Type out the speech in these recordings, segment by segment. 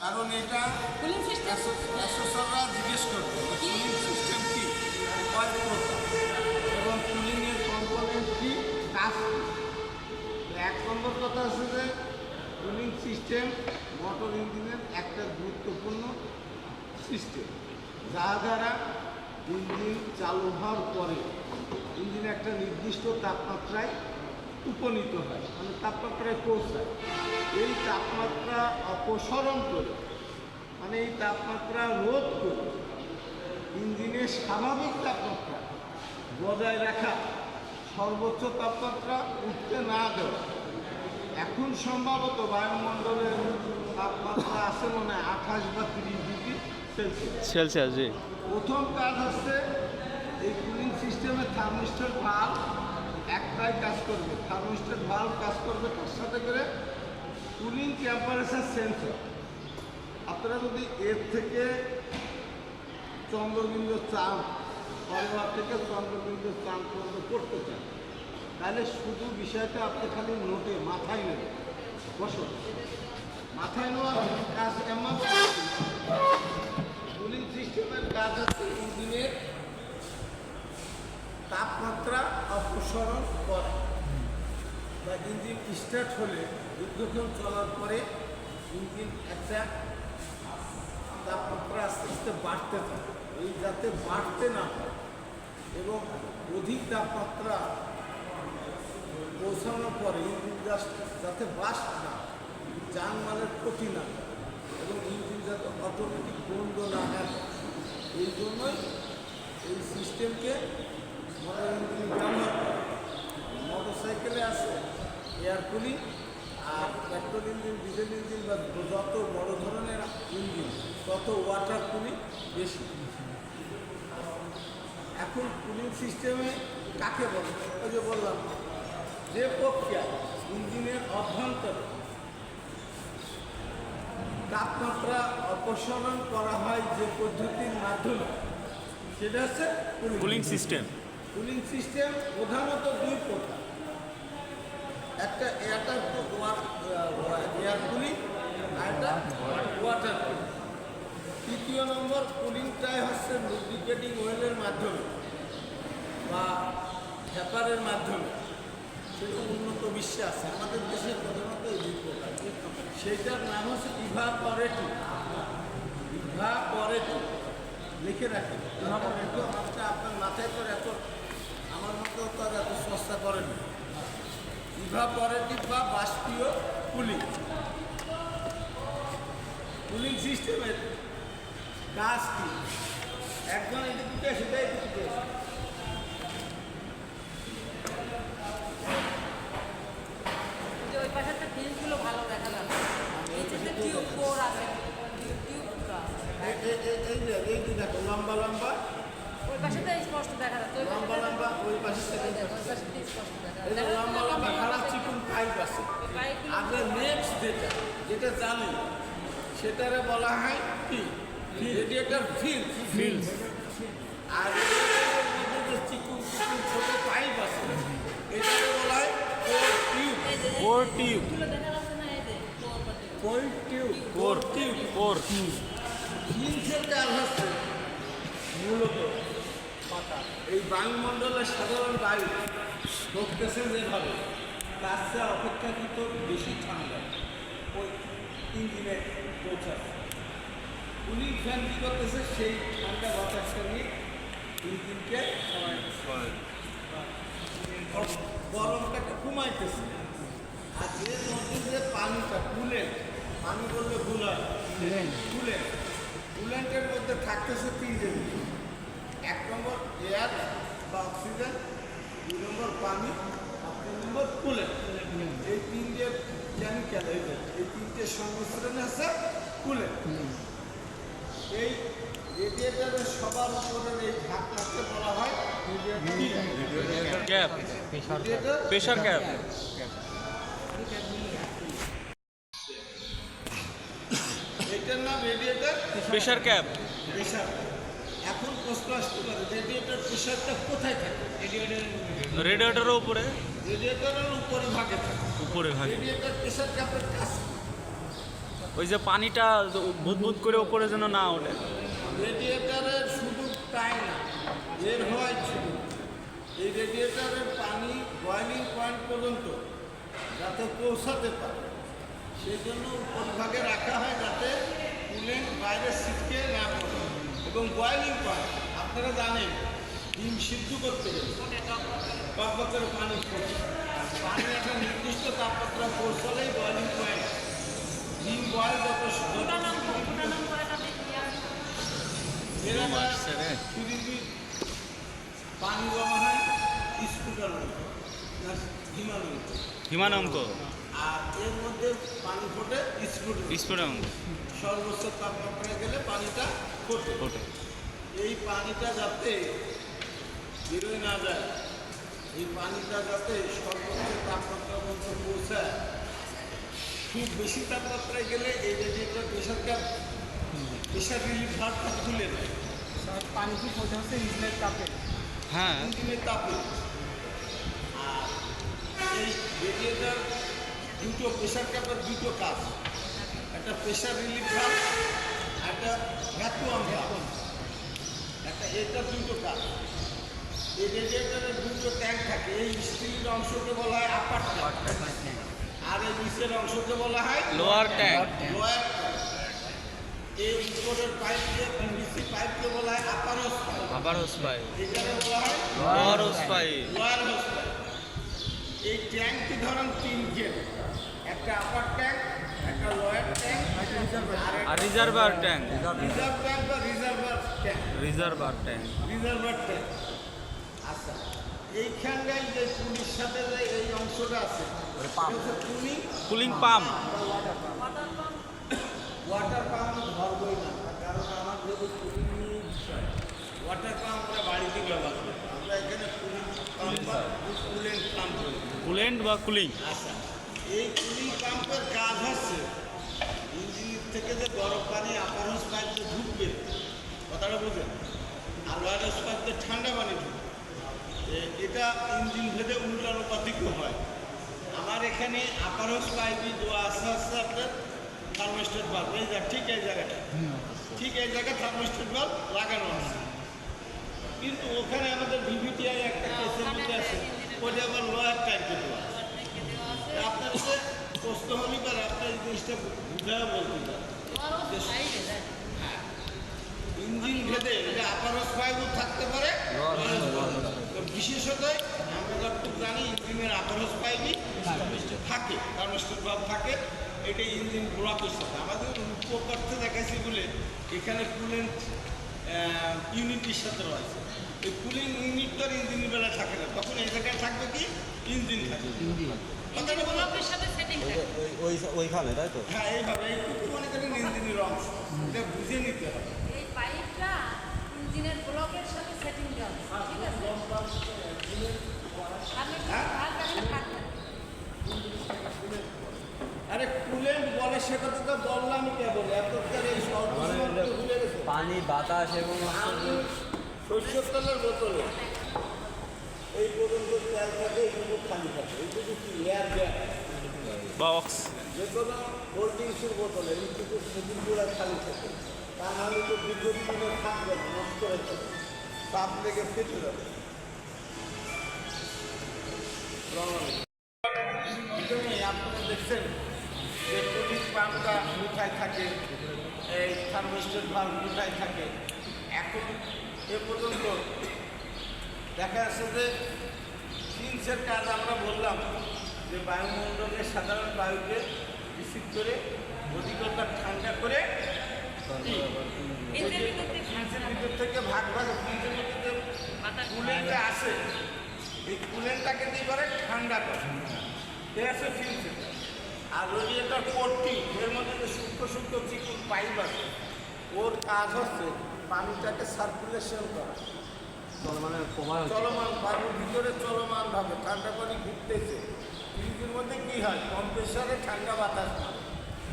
কারণ এটা cooling system অ্যাসেসররা জিজ্ঞেস করবে? কুলিং সিস্টেম কি? কয় প্রকার এবং কুলিংয়ের কম্পোনেন্ট কি? কাজ এক নম্বর কথা আছে যে কুলিং সিস্টেম মোটর ইঞ্জিনের একটা গুরুত্বপূর্ণ সিস্টেম যা দ্বারা ইঞ্জিন চালু হওয়ার পরে ইঞ্জিন একটা নির্দিষ্ট তাপমাত্রায় উপনীত হয় মানে তাপমাত্রায় পৌঁছায়। এই তাপমাত্রা অপসরণ করে মানে এই তাপমাত্রা রোধ করে ইঞ্জিনের স্বাভাবিক তাপমাত্রা বজায় রাখা সর্বোচ্চ তাপমাত্রা উঠতে না দেওয়া। এখন সম্ভবত বায়ুমণ্ডলের তাপমাত্রা আছে মনে হয় আঠাশ বা তিরিশ ডিগ্রি সেলসিয়াস। সেলসিয়াস প্রথম কাজ হচ্ছে এই কুলিং সিস্টেমে থার্মিস্টার ভাল্ব একটাই কাজ করবে থার্মিস্টার ভাল্ব কাজ করবে, তার সাথে করে কুলিং টেম্পারেচার সেন্সর আপনারা যদি এর থেকে চন্দ্রবিন্দু চাঁদ পরিবার থেকে চন্দ্রবিন্দু চাঁদ পর্যন্ত করতে চান, তাহলে শুধু বিষয়টা আপনি খালি নোটে, মাথায় নেবেন। বসুন। মাথায় নেওয়ার কাজ এমন। কুলিং সিস্টেমের কাজ আছে, ইঞ্জিনের তাপমাত্রা অপসরণ করে। বা ইঞ্জিন স্টার্ট হলে দীর্ঘক্ষণ চলার পরে ইঞ্জিন একটা তাপমাত্রা আস্তে আস্তে বাড়তে থাকে। এই যাতে বাড়তে না হয় এবং অধিক তাপমাত্রা পৌঁছানোর পরে ইঞ্জিন যাতে বাস্ট না যানমালের ক্ষতি না এবং ইঞ্জিন যাতে অটোমেটিক বন্ধ না হয়। এই জন্যই এই সিস্টেমকে মোটর সাইকেলে আছে, এয়ার আর পেট্রোল ইঞ্জিন, ডিজেল ইঞ্জিন বা যত বড় ধরনের ইঞ্জিন, তত ওয়াটার বেশি। এখন কুলিং সিস্টেমে কাকে বলে? যে বললাম, যে প্রক্রিয়া ইঞ্জিনের অভ্যন্তরে তাপমাত্রা অপসারণ করা হয় যে পদ্ধতির মাধ্যমে, সেটা হচ্ছে কুলিং সিস্টেম। কুলিং সিস্টেম প্রধানত দুই প্রকার। একটা এয়ারটার এয়ার কুলিং আর একটা ওয়াটার কুলিং। তৃতীয় নম্বর কুলিংটাই হচ্ছে লুব্রিকেটিং ওয়েলের মাধ্যমে বা হ্যাপারের মাধ্যমে। সেটা উন্নত বিশ্বে আছে, আমাদের দেশে প্রধানত এই দুই প্রকার। সেইটার নাম হচ্ছে ইভাপরেটিভ ইভাপরেটিভ লিখে রাখেন আপনার মাথায় করে এত আমার মতো তো এত সস্তা করেন ইভাপরেটিভ বা বাষ্পীয় কুলিং। কুলিং সিস্টেমের কাজ কি? একজন এদিকে সেটাই এদিকে ওই ফিল্মগুলো ভালো দেখা যাবে। নিচেতে টিউব কোর আছে। টিউব এই- এই- এই- এই যে এই যে দেখো লম্বা লম্বা ওই স্পষ্ট দেখা যাচ্ছে লম্বা লম্বা ওই পাশে যাচ্ছে লম্বা লম্বা খারাপ চিকুন পাইপ আছে। আমরা নেক্সট যেটা যেটা জানি সেটারে বলা হয় কি? রেডিয়েটার ফিল ফিল্ড আর চিকুন চিকুন ছোট পাইপ আছে এটাকে বলা হয় core tube. Core tube. Core tube. Core tube. Core ফিল্ডের হচ্ছে মূলত। এই বায়ুমণ্ডলের সাধারণ বায়ু ঢুকতেছে যেভাবে তার চেয়ে অপেক্ষাকৃত বেশি ঠান্ডা। ওই ইঞ্জিনে পৌঁছাচ্ছে। কুলিং ফ্যান কী করতেছে? সেই ঠান্ডা বাতাসটা নিয়ে ইঞ্জিনকে গরমটাকে কমাইতেছে আর যে নদীর যে পানিটা কুলেন্ট পানি বললে ভুল হয় কুলেন্ট। কুলেন্টের মধ্যে থাকতেছে তিন জিনিস এক নম্বর এয়ার বা অক্সিজেন দুই নম্বর পানি আর তিন নম্বর কুলেন্ট এই তিনটে কেমিক্যাল এই এই তিনটে সংমিশ্রণে আছে কুলেন্ট এই রেডিয়েটারের সবার উপরের এই ঢাকনাকে বলা হয় রেডিয়েটার প্রেশার ক্যাপ এটার নাম রেডিয়েটার প্রেশার ক্যাপ প্রেশার প্রশ্ন আসতে পারে। রেডিয়েটর প্রেশারটা কোথায় থাকে? রেডিয়েটরের উপরে। রেডিয়েটরের উপরে ভাগে থাকে। উপরে ভাগে। রেডিয়েটর প্রেশার ক্যাপের কাজ কি? ওই যে পানিটা বুদবুদ করে ওপরে যেন না ওঠে। রেডিয়েটারের শুধু তাই না এর হয় শুধু এই রেডিয়েটারের পানি বয়লিং পয়েন্ট পর্যন্ত যাতে পৌঁছাতে পারে সেই জন্য উপরভাগে রাখা হয় যাতে কুলেন্ট বাইরে ছিটকে না পড়ে এবং বয়লিং পয়েন্ট আপনারা জানেন ডিম সিদ্ধ করতে গেলে করে পানি পড়ছে পানি একটা নির্দিষ্ট তাপমাত্রা পৌঁছালেই বয়লিং পয়েন্ট ডিম বয়ল যত পৃথিবীর পানি জমা হয় স্কুটার হিমালয় হিমানঙ্ক আর এর মধ্যে পানি ফোটে স্কুটার স্ফুটঙ্ক সর্বোচ্চ তাপমাত্রায় গেলে পানিটা ফোটে। ওঠে এই পানিটা যাতে বেরোয় না যায় এই পানিটা যাতে সর্বোচ্চ তাপমাত্রা পর্যন্ত পৌঁছায় খুব বেশি তাপমাত্রায় গেলে এই radiator pressure cap pressure relief ভার্টটা খুলে দেয়। পানি কি পৌঁছাচ্ছে ইঞ্জিনের তাপে? হ্যাঁ। ইঞ্জিনের তাপে। আর এই রেডিয়েটার দুটো প্রেশার ক্যাপের দুটো কাজ একটা প্রেশার রিলিফ ভাল্ব একটা ভ্যাকুয়াম ভাল্ব একটা এটা দুটো কাজ এই রেডিয়েটারের দুটো ট্যাঙ্ক থাকে এই স্টিলের অংশকে বলা হয় আপার ট্যাঙ্ক আর এই নিচের অংশকে বলা হয় লোয়ার ট্যাঙ্ক লোয়ার এই উপরের পাইপ দিয়ে পিভিসি পাইপকে বলা হয় আপার পাইপ আবার হোসপাই এখানে বলা হয় লোয়ার হোসপাই লোয়ার হোসপাইল এই ট্যাঙ্কটি ধরেন তিন গেট একটা আপার ট্যাঙ্ক একটা লোয়ার ট্যাঙ্ক আর রিজার্ভার ট্যাঙ্ক রিজার্ভ ট্যাঙ্ক বা reservoir tank reservoir tank reservoir tank আচ্ছা এইখানটায় যে পুলিশ সাথে যে এই অংশটা আছে pulling cooling pump water pump ধরবই না কারণ আমার যেহেতু নিয়ে বিষয় ওয়াটার পাম্প আমরা বাড়িতে ব্যবহার করি আমরা এখানে পুলিং পাম্প বা কুলেন্ট পাম্প করি কুলেন্ট বা কুলিং? আচ্ছা। এই কুলিং পাম্পের কাজ হচ্ছে ইঞ্জিন থেকে যে গরম পানি আপার হাউস পাইপে ঢুকবে, কথাটা বুঝেন আর লোয়ার হাউস পাইপে ঠান্ডা পানি ঢুকবে এটা ইঞ্জিন ভেদে উল্টানুপাতিকও হয়। আমার এখানে আপার হাউস পাইপই দেওয়া আস্তে আস্তে আপনার থার্মোস্টেট বাল্ব এই যা, ঠিক এই জায়গাটা। ঠিক এই জায়গায় থার্মোস্টেট বাল্ব লাগানো আছে। কিন্তু ওখানে আমাদের ভিভিটিআই একটা কেসের আছে। ওটা আবার লোয়ার ট্যাঙ্কে দেওয়া আছে। আপনাদেরকে প্রশ্ন হলে পারে আপনার জিনিসটা বুঝায় বলতে ইঞ্জিন ভেদে এটা আপারস ফাইবও থাকতে পারে। তো বিশেষত আমরা যতটুকু জানি ইঞ্জিনের আপারস পাইপই থাকে থার্মোস্টেট ভাব থাকে। এটা ইঞ্জিন ব্লকের সাথে। আমাদের উপকর্থে দেখাচ্ছি বলে এখানে কুলেন্ট ইউনিটির সাথে রয়েছে। এই কুলিং ইউনিটটা ইঞ্জিনের বেলা থাকে না। তখন এই জায়গায় থাকবে কি? ইঞ্জিন থাকে। কথাটা বলা সাথে সেটিং ওই ওই- ওইখানে তাই তো? হ্যাঁ এইভাবে এইটুকু মনে করেন ইঞ্জিনের অংশ এটা বুঝে নিতে হবে। এই পাইপটা ইঞ্জিনের ব্লকের সাথে সেটিং দেওয়া ঠিক আছে? আপনি কি ভাগ রাখেন কাটবেন আরে কুলেন্ট বলে সেটা তো বললাম কেবল। এতটার এই স্বল্প সময় ভুলে গেছে। পানি বাতাস এবং সরষের তেলের বোতলে এই পর্যন্ত তেল থাকে এইটুকু খালি থাকে এইটুকু কি এয়ার ব্যাগ বা অক্স যে কোনো কোল্ড ড্রিঙ্কসের বোতলে এইটুকু সেদিন পুরো খালি থাকে তা নাহলে তো দীর্ঘদিনে থাকবে না, নষ্ট হয়ে যাবে তাপ লেগে ফেটে যাবে আপনারা দেখছেন যে পুলিশ পাম্পটা কোথায় থাকে এই থার্মোস্টেট ভাল্ব কোথায় থাকে এখন এ পর্যন্ত দেখা যাচ্ছে যে জিন্সের কাজ আমরা বললাম যে বায়ুমণ্ডলের সাধারণ বায়ুকে রিসিভ করে অধিকতা ঠান্ডা করে? ওই ভিতর থেকে ভাগ ভাগ কুলেন্টটা আসে এই কুলেন্টটাকে দিয়ে করে? ঠান্ডা করে। এ আছে ফিল্টার আর রেডিয়েটার কোটটি এর মধ্যে যে সূক্ষ্ম সূক্ষ্ম চিকুন পাইপ আছে ওর কাজ হচ্ছে পানিটাকে সার্কুলেশন করা। মানে চলমান বায়ুর ভিতরে চলমান ভাবে ঠান্ডা পানি ঘুরতেছে। ফ্রিজের মধ্যে কী হয়? কম্প্রেসারে ঠান্ডা বাতাস মারে।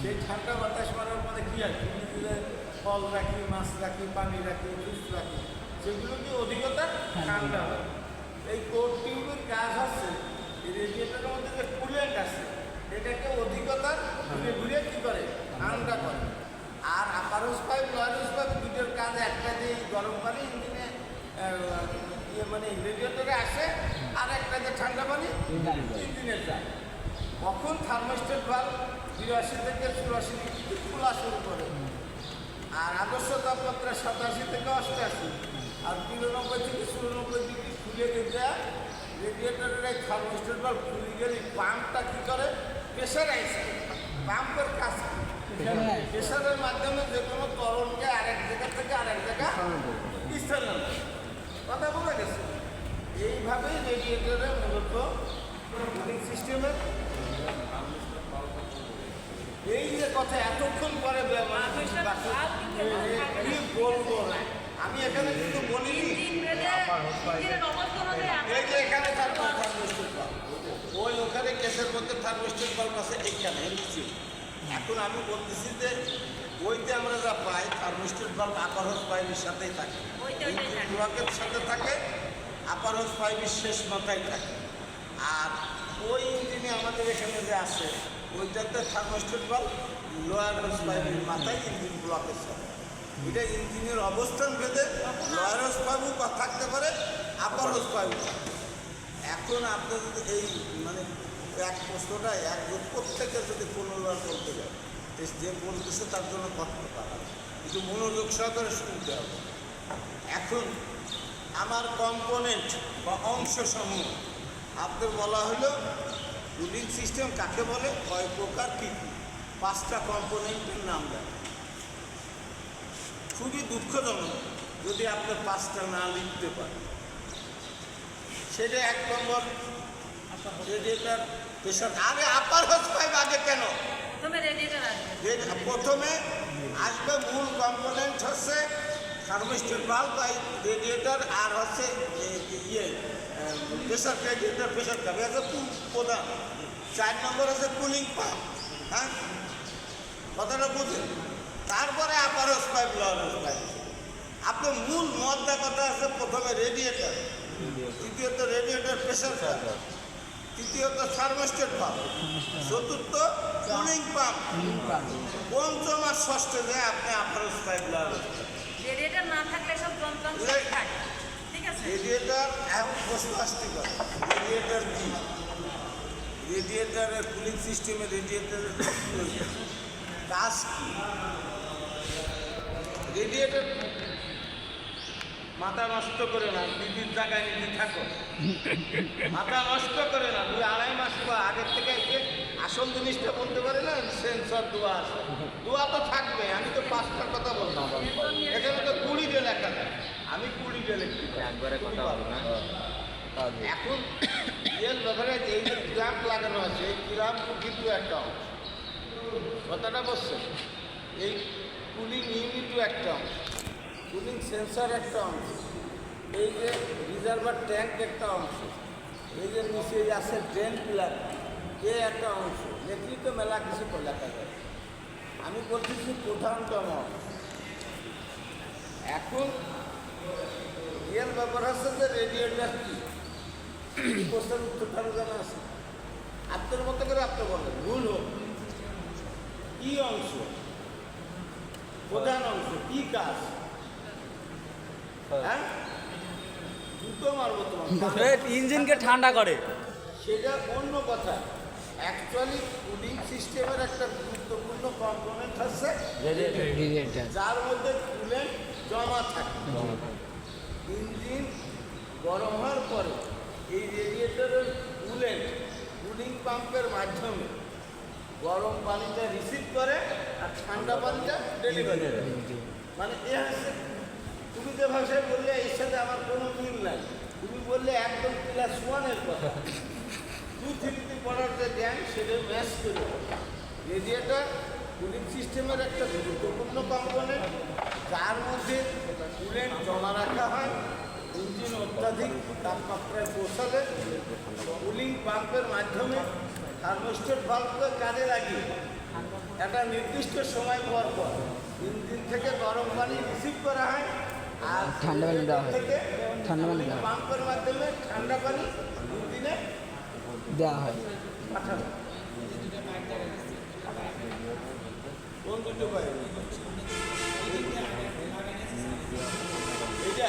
সেই ঠান্ডা বাতাস মারার মধ্যে কী হয়? ফ্রিজে ফল রাখি, মাছ রাখি, পানি রাখি জুস রাখি সেগুলো কি অধিকতা ঠান্ডা হয়। এই কোর টিউবের কাজ এই রেডিয়েটারের মধ্যে যে কুলেন্ট আছে, এটাকে অধিকতা ঘুরে ঘুরে কী করে? ঠান্ডা করে। আর upper house pipe lower house pipe দুটোর কাজ একটা দিয়ে গরম পানি, ইঞ্জিনে ইয়ে মানে রেডিয়েটরে আসে ঠান্ডা পানি ইঞ্জিনে যায় কখন থার্মোস্টেট ভালো বিরাশি থেকে চুরাশি ডিগ্রি খোলা শুরু করে? আর আদর্শ তাপমাত্রা সাতাশি থেকে অষ্টআশি আর বিরানব্বই থেকে চুরানব্বই ডিগ্রি খুলে দিতে রেডিয়েটরের এই থার্মোস্টেট ভালো খুলে গেলে পাম্পটা কী করে? প্রেশারাইজ পাম্পের কাজ প্রেশারের মাধ্যমে যে কোনো তরলকে আরেক জায়গা থেকে আরেক জায়গা স্থানান্তর কথা বলে গেছে? এইভাবেই রেডিয়েটরে মূলত কুলিং সিস্টেমের এই যে কথা এতক্ষণ পরে কি বলব আমি এখানে কিন্তু অনুযায়ী এই যে এখানে থার্মোস্টেট বাল্ব ওই ওখানে কেসের মধ্যে থার্মোস্টেট বাল্ব আছে এইখানে নিচে এখন আমি বলতেছি যে ওইতে আমরা যা পাই থার্মোস্টেট বাল্ব আপার হোস পাইপের সাথেই থাকে। ব্লকের সাথে থাকে আপার হোস পাইপের শেষ মাথায় থাকে। আর ওই ইঞ্জিনে আমাদের এখানে যে আছে ওইটাতে থার্মোস্টেট বাল্ব লোয়ার হোস মাথায় ইঞ্জিন ব্লকের সাথে এটা ইঞ্জিনের অবস্থান ভেদে লোয়ার হোস থাকতে পারে আপার হোস পাইপও এখন আপনার যদি এই মানে এক প্রশ্নটা এক প্রত্যেকের যদি পুনর্বার করতে যায় যে বলতেছে তার জন্য কষ্ট পারা কিন্তু মনোযোগ সহকারে শুনতে হবে। এখন আমার কম্পোনেন্ট বা অংশ সমূহ আপনার বলা হলো রুলিং সিস্টেম কাকে বলে? কয় প্রকার কী কী? পাঁচটা কম্পোনেন্টের নাম দেন খুবই দুঃখজনক যদি আপনি পাঁচটা না লিখতে পারেন। সেটা এক নম্বর রেডিয়েটার প্রেশার আগে আপার হোস পাইপ আগে কেন? প্রথমে আসবে। মূল কম্পোনেন্ট হচ্ছে থার্মোস্টেট বাল্ব বা রেডিয়েটর আর হচ্ছে ইয়ে প্রেশার রেডিয়েটর প্রেশার কাপ এটা প্রধান। চার নম্বর হচ্ছে কুলিং পাম্প হ্যাঁ? কথাটা বুঝেন? তারপরে upper hose pipe lower hose pipe আপনার মূল মদ্দা কথা আছে প্রথমে রেডিয়েটর দ্বিতীয়ত রেডিয়েটার প্রেশার কাপ তৃতীয়ত থার্মোস্টেট পাম্প চতুর্থ কুলিং পাম্প পঞ্চম আর ষষ্ঠ যে আপনি আপনার পাইপ লাগাবেন রেডিয়েটর না থাকলে সব যন্ত্রাংশ এই- থাকে ঠিক আছে? রেডিয়েটার এখন প্রশ্ন আসতে পারে। রেডিয়েটার কি? রেডিয়েটারের কুলিং সিস্টেমে রেডিয়েটারের কাজ কি রেডিয়েটার মাথা নষ্ট করে না দিদির জায়গায় নিজে থাকো। মাথা নষ্ট করে না দুই আড়াই মাস বা আগের থেকে এসে আসল জিনিসটা বলতে পারে না সেন্সর দোয়া আছে। দোয়া তো থাকবে আমি তো পাঁচটার কথা বললাম। এখানে তো কুড়ি ডে লেখা। আমি কুড়ি ডে লিখতে পারি। একবারে কথা বলো না। এখন এর ব্যাপারে এই যে ক্রাম্প লাগানো আছে এই ক্রাম্প কিন্তু একটা অংশ। কথাটা বলছে? এই কুলিং ইউনিটও একটা অংশ কুলিং সেন্সর একটা অংশ, এই যে রিজার্ভার ট্যাঙ্ক একটা অংশ, এই যে নিচে আছে ড্রেন পিলার এ একটা অংশ তো মেলা কিছু লেখা যায়। আমি বলতেছি প্রধানতম। এখন এর ব্যাপার হচ্ছে যে রেডিয়েটার কি? প্রশ্নের উত্তর কারও জানা আছে আপনার মতো করে আপনি বলেন ভুল হোক। কি অংশ? প্রধান অংশ কি কাজ? হ্যাঁ। দুটো মারবো তোমার। ইঞ্জিনকে ঠান্ডা করে। সেটা অন্য কথা। অ্যাকচুয়ালি কুলিং সিস্টেমের একটা গুরুত্বপূর্ণ কম্পোনেন্ট হচ্ছে যার মধ্যে কুলেন্ট জমা থাকে। ইঞ্জিন গরম হওয়ার পরে এই রেডিয়েটরের কুলেন্ট কুলিং পাম্পের মাধ্যমে গরম পানিটা রিসিভ করে আর ঠান্ডা পানিটা ডেলিভারি করে। মানে এ হচ্ছে, তুমি যে ভাষায় বললে, এর সাথে আমার কোনো মিল নাই। তুমি বললে একদম ক্লাস ওয়ানের কথা। টু থ্রিতে পড়ার যে জ্ঞান, সেটা ম্যাচ করে। রেডিয়েটার কুলিং সিস্টেমের একটা গুরুত্বপূর্ণ কম্পোনেন্ট যার মধ্যে কুলেন্ট জমা রাখা হয় ইঞ্জিন অত্যাধিক তাপমাত্রায় পৌঁছালে কুলিং পাম্পের মাধ্যমে। থার্মোস্টেট ভাল্বকে কাজে লাগিয়ে একটা নির্দিষ্ট সময় পর পর ইঞ্জিন থেকে গরম পানি রিসিভ করা হয় আর ঠান্ডা পানি দেওয়া হয়। থেকে ঠান্ডা পানি দেওয়া হয়। পাম্পের মাধ্যমে ঠান্ডা পানি ইঞ্জিনে দেওয়া হয়। পাঠানো। কোন দুটো পাই? এইটা।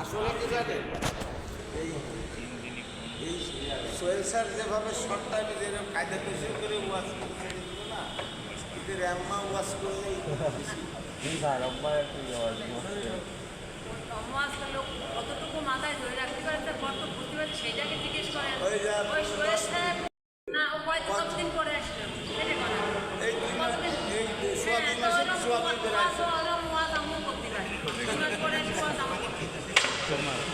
আসলে কি জানেন? এই এই সোহেল স্যার যেভাবে শর্ট টাইমে যেরকম কায়দা কোশ্চেন করে ওয়াশ করতে দিত না এদের অ্যাম্মা ওয়াশ করলেই লোক কতটুকু মাথায় ধরে রাখতে পারে তার কত বুঝতে পারে সেটাকে জিজ্ঞেস করেন। ওই যা ওই su hermano.